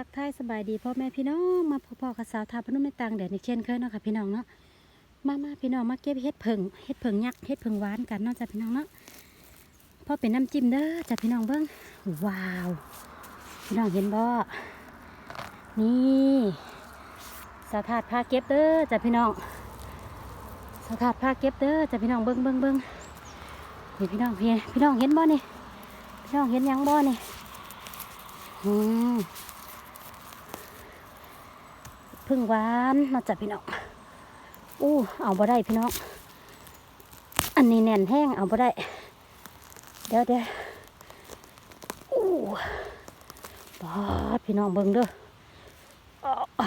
ทักทายสบายดีพ่อแม่พี่น้องมาพ่อพ่อกับสาวทาพนุ่มในต่างแดดในเช่นเคยเนาะค่ะพี่น้องเนาะมามาพี่น้องมาเก็บเห็ดเผิงเห็ดเผิงยักษ์เห็ดเผิงหวานกันเนาะจ้ะพี่น้องเนาะพ่อเป็นน้ำจิ้มเด้อจ้ะพี่น้องเบิ้งว้าวพี่น้องเห็นบ่นี่สาวถาดพาเก็บเด้อจ้ะพี่น้องสาวถาดพาเก็บเด้อจ้ะพี่น้องเบิ้งเบิ้งเบิ้งนี่พี่น้องพี่พี่น้องเห็นบ่นี่พี่น้องเห็นยังบ่นี่อืม พึ่งหวานมาจับพี่น้องอู้เอาบ่ได้พี่น้องอันนี้แน่นแห้งเอาบ่ได้ เดี๋ยวเดี๋ยวอู้ปอดพี่น้องเบิ่งเด้ออ้อ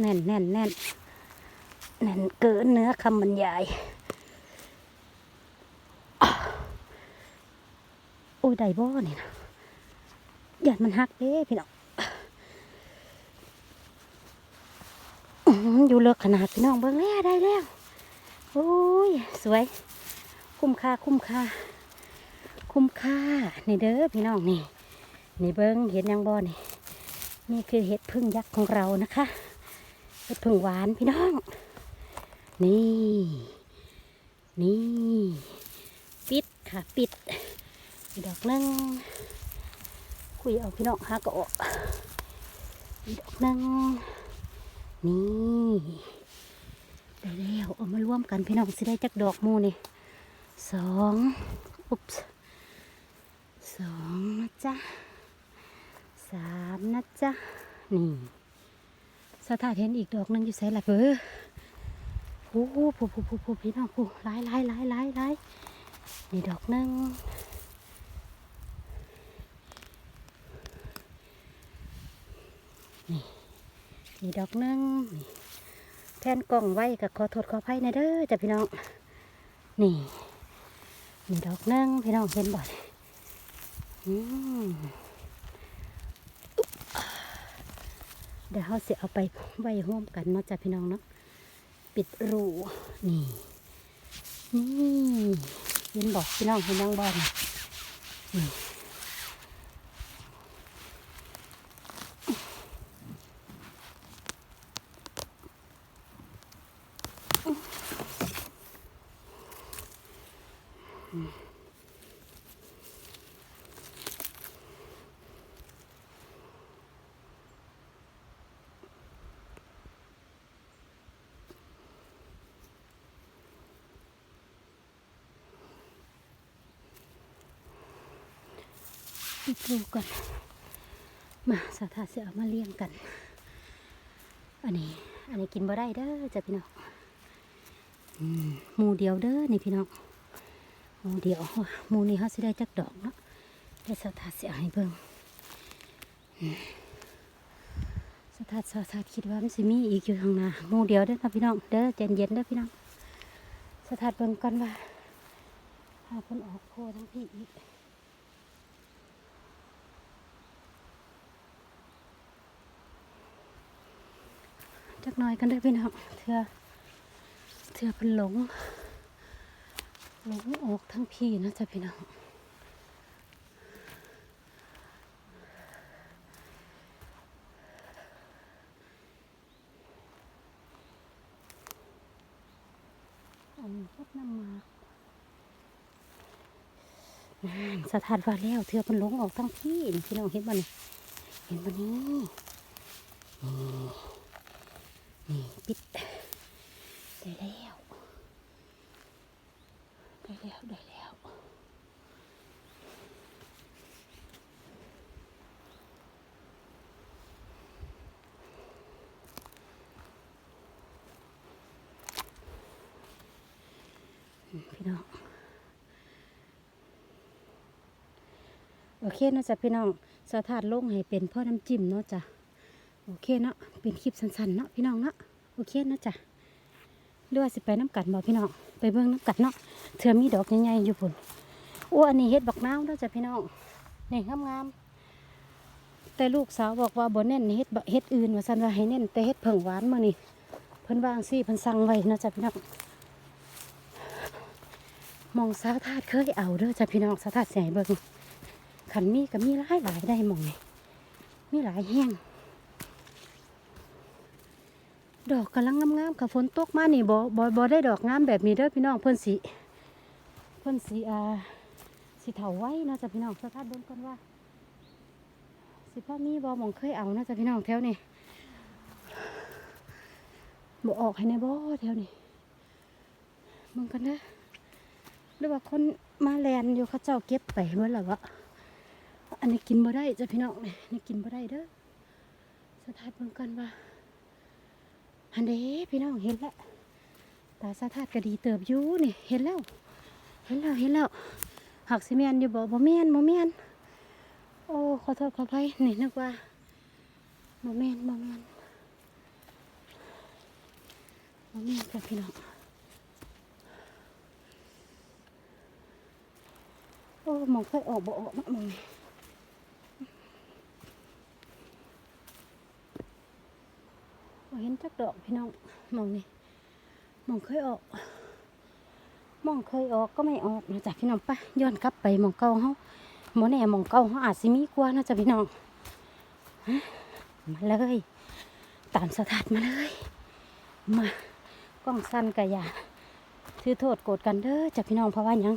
แน่นแน่นแน่นแน่นเกินเนื้อคำบรรยายอ้าวอู้ได้บ่นี่นะหยัดมันหักเด้พี่น้อง อยู่เลิกขนาดพี่น้องเบิ้งแล้วได้แล้วโอ้ยสวย คุ้มค่าคุ้มค่า คุ้มค่านี่เด้อพี่น้องนี่นี่เบิ้งเห็นยังบ่นี่ นี่คือเห็ดพึ่งยักษ์ของเรานะคะเห็ดพึ่งหวานพี่น้อง นี่ นี่ ปิดค่ะปิดดอกหนึงคุยเอาพี่น้องหาก็ออกอีกดอกหนึง นี่ได้แล้วเอามาร่วมกันพี่น้องสิได้จักดอกมูนี่สองอุ๊บสองนะจ๊ะสามนะจ๊ะนี่สถาเห็นอีกดอกหนึงอยู่ใส่ละเบ้อโอ้โหผู้ผู้ผู้ผู้พี่น้องผู้หลายหลายหลายหลายหลายนี่ดอกหนึง นี่ดอกนึงนี่แทนกล่องไว้กับขอโทษขออภัยนะเด้อจ้ะพี่น้อง นี่นี่ดอกนึงพี่น้องเห็นบ่อยอืเดี๋ยวเขาเสิเอาไปไว้ร่วมกันเนาะจ้ะพี่น้องเนาะปิดรูนี่ นี่เห็นบอกพี่น้องเห็นยังบ่นี่นี่ ดูก่อนมาสาธาเสียเอมาเลี้ยงกัน อันนี้ อันนี้กินบ่ได้เด้อจ้ะพี่น้องมหมูเดียวเด้อนี่พี่น้องหมูเดียวหมูนี้เขาสิได้จักดอกเนาะได้สาธาเสียให้เบิ่งสาธาสาธาคิดว่ามันสิมีอีกอยู่ข้างหน้าหมูเดียวเด้อนะพี่น้องเด้อใจเย็นเด้อพี่น้องสาธาเบิ่งก่อนว่าพาเพิ่นออกโพทั้งพี่อีก จักหน่อยกันได้พี่น้องเถื่อเถื่อเป็นหลงหลงออกทั้งพี่นะจ๊ะพี่น้องอันนี้พดน้ำมากสถานว่าแล้วเถื่อเป็นหลงออกทั้งพี่นี่พี่น้องเห็นบ่นี่เห็นบ่นี่นี่ นี่ปิดได้แล้วได้แล้วได้แล้วพี่น้องโอเคนาะจ๊ะพี่น้องสถานลงให้เป็นพ่อน้ำจิ้มเนาะจ้ะ โอเคเนาะเป็นคลิปสั้นๆเนาะพี่น้องเนาะโอเคเนาะจ้ะเรือว่าสิไปน้ำกัดบ่พี่น้องไปเบิ่งน้ำกัดเนาะเถื่อมีดอกใหญ่ๆอยู่พุ่นโอ้อันนี้เฮ็ดบักนาวเนาะจ้ะพี่น้องนี่งามๆแต่ลูกสาวบอกว่าบ่เน้นเฮ็ดเฮ็ดอื่นว่าซั่นว่าให้เน้นแต่เฮ็ดเผิงหวานมื้อนี้เพิ่นวางซี่เพิ่นสั่งไว้เนาะจ้ะพี่น้องมองสาวทาดเคยเอาเด้อจ้ะพี่น้องสาวทาดสิให้เบิ่งขันมีก็มีหลายหลายได้หมองนี่มีหลายแห้ง ดอกกำลังงามๆกับฝนตกมานี่บ่บ่บ่ได้ดอกงามแบบนี้เด้อพี่น้องเพิ่นสิเพิ่นสิอ่าสิเถาไว้นาะจ้ะพี่น้องสภาพเบิ่งก่อนว่า สิพ่อมีบ่หมองเคยเอานะจ้ะพี่น้องแถวนี้บ่ออกให้ในบ่แถวนี้เบิ่งกันนะหรือว่าคนมาแลนอยู่เขาเจ้าเก็บไปเมื่อไหร่วะอันนี้กินบ่ได้จ้ะพี่น้องนี่นี่กินบ่ได้เด้อสถานเบิ่งกันว่า อันเด้พี่น้องเห็นแล้วตาสะทาดก็ดีเติบอยู่นี่เห็นแล้ว เห็นแล้วเห็นแล้วหักสิแม่นอยู่บ่บ่แม่นบ่แม่นโอ้ขอโทษขออภัยนี่นึกว่าโมเมนต์โมเมนต์โมเมนต์ค่ะพี่น้องโอ้มองเคยออกบ่ออกมะมองนี่บ่เห็น จักดอกพี่น้องมองนี่มองเคยออกมองเคยออกก็ไม่ออกนะจ๊ะพี่น้องปะย้อนกลับไปมองเก่าเฮาหมอแน่มองเก่าเขาอาจสิมีกว่านะจ๊ะพี่น้องมาเลยตามสถานมาเลยมากล้องสั้นกะยาถือโทษโกรธกันเด้อจ้ะพี่น้องเพราะว่ายัง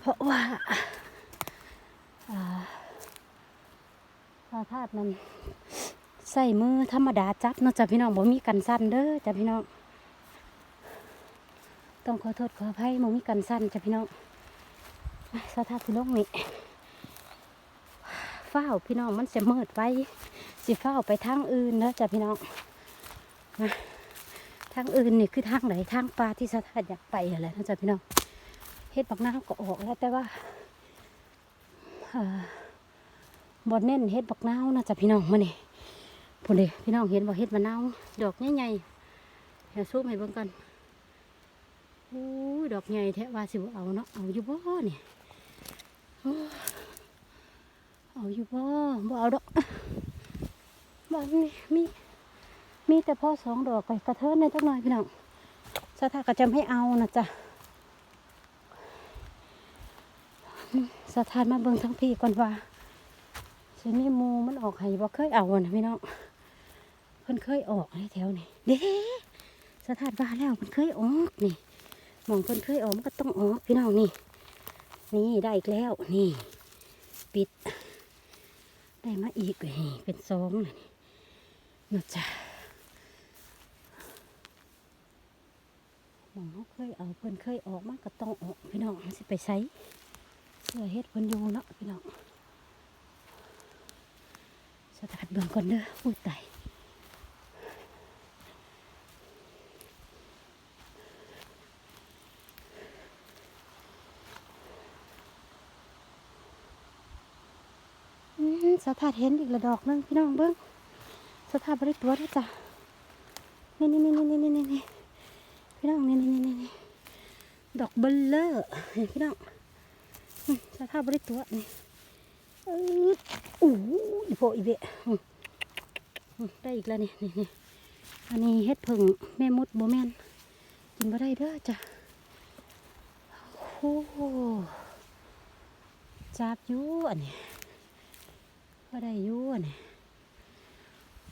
เพราะว่าอ่าสถานมัน ใส่มือธรรมดาจับเนาะจ้ะพี่น้องบ่มีกันสั้นเด้อจ้ะพี่น้อง ต้องขอโทษขออภัยบ่มีกันสั้นจ้ะพี่น้องสถานพี่น้องนี่ฝ้าพี่น้องมันจะมืดไว้สิฝ้าไปทางอื่นเนอะจ้ะพี่น้องนะทางอื่นนี่คือทางไหนทางปลาที่สถานอยากไปอะไรนะจ๊ะพี่น้องเฮ็ดบักน้ำก็ออกแล้วแต่ว่าเอ่อบนเน้นเฮ็ดบักน้าวนะจ๊ะพี่น้องมานี่ พูดเลยพี่น้องเห็นว่าเฮ็ดมะนาวดอกใหญ่ๆเดี๋ยวซูมให้เบิ่งกันโอ้ดอกใหญ่แท้ว่าสิบ่เอาเนาะเอาอยู่บ่เนี่ยเอาอยู่บ่บ่เอาดอกบ่มีมีมีแต่พ่อสองดอกไปกระเทินในจักหน่อยพี่น้องสถาก็จะไม่เอานะจ๊ะสถานมาเบิ่งทั้งพี่ก่อนว่าสิมีมูมันออกให้บ่เคยเอานะพี่น้อง เพิ่นเคยออกในแถวนี้เด้สถานว่าแล้วเพิ่นเคยออกนี่มองเพิ่นเคยออกมันก็ต้องออกพี่น้องนี่ นี่ได้อีกแล้วนี่ ปิด ได้มาอีกนี่เป็นซองนะนี่นะจ๊ะมองเขาเคยเอาเพิ่นเคยออกมันก็ต้องออกพี่น้องสิไปใช้เพื่อเฮ็ดเพิ่นอยู่เนาะพี่น้องสถานเบืองก่อนเด้ออุ้ยตายอืม สถานเห็นอีกระดอกนึงพี่น้องเบิ้งสถานบริตัวด้วยจ้ะนี่นี่นี่นี่นี่นี่นี่พี่น้องนี่นี่นี่นี่นี่ดอกเบลเลอร์เห็นพี่น้องสถานบริตัวนี่เอออู้อีโพอีเบะได้อีกแล้วนี่นี่นี่อันนี้เฮ็ดผึ่งแม่มดโบแมนกินบ่ได้เด้อจ้ะโอ้จับอยู่อันนี้ ก็ได้อยู่นี่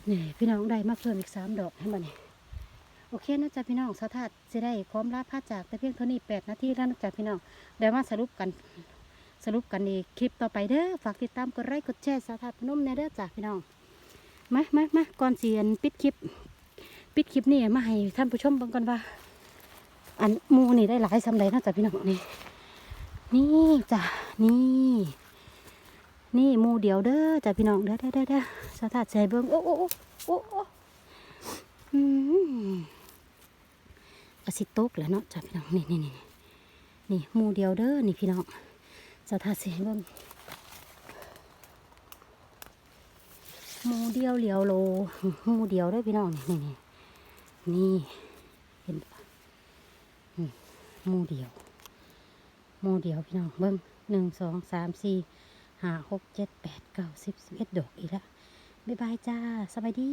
นี่พี่น้องได้มาเพิ่มอีกสามดอกให้มานี่โอเคนะจ๊ะพี่น้องสาธาจะได้พร้อมลาพาจากแต่เพียงเท่านี้แปดนาทีแล้วนะจ๊ะพี่น้องเดี๋ยวมาสรุปกันสรุปกันในคลิปต่อไปเด้อฝากติดตามกดไลค์กดแชร์สาธาพนมในเด้อจ้ะพี่น้องมามามาก่อนเสียนปิดคลิป ปิดคลิปนี่มาให้ท่านผู้ชมบิ่งก่อนว่า อันมูนี่ได้หลายสำไรนะจ๊ะพี่น้องนี่นี่จ้ะนี่ นี่มูเดียวเด้อจ้ะพี่น้องเด้อเด้อเด้อเด้อสถานใจเบิ้งโอ้โอ้โอ้โอ้อืมกระสิตกแล้วเนาะจ้ะพี่น้องนี่นี่นี่นี่มูเดียวเด้อนี่พี่น้องสถานใจเบิ้งมูเดียวเหลียวโลมูเดียวเด้อพี่น้องนี่นี่นี่นี่เห็นปะมูเดียวมูเดียวพี่น้องเบิ้งหนึ่งสองสามสี่ ห้าหกเจ็ดแปดเก้าสิบสิบเอ็ดดอกอีกแล้วบ๊ายบายจ้าสบายดี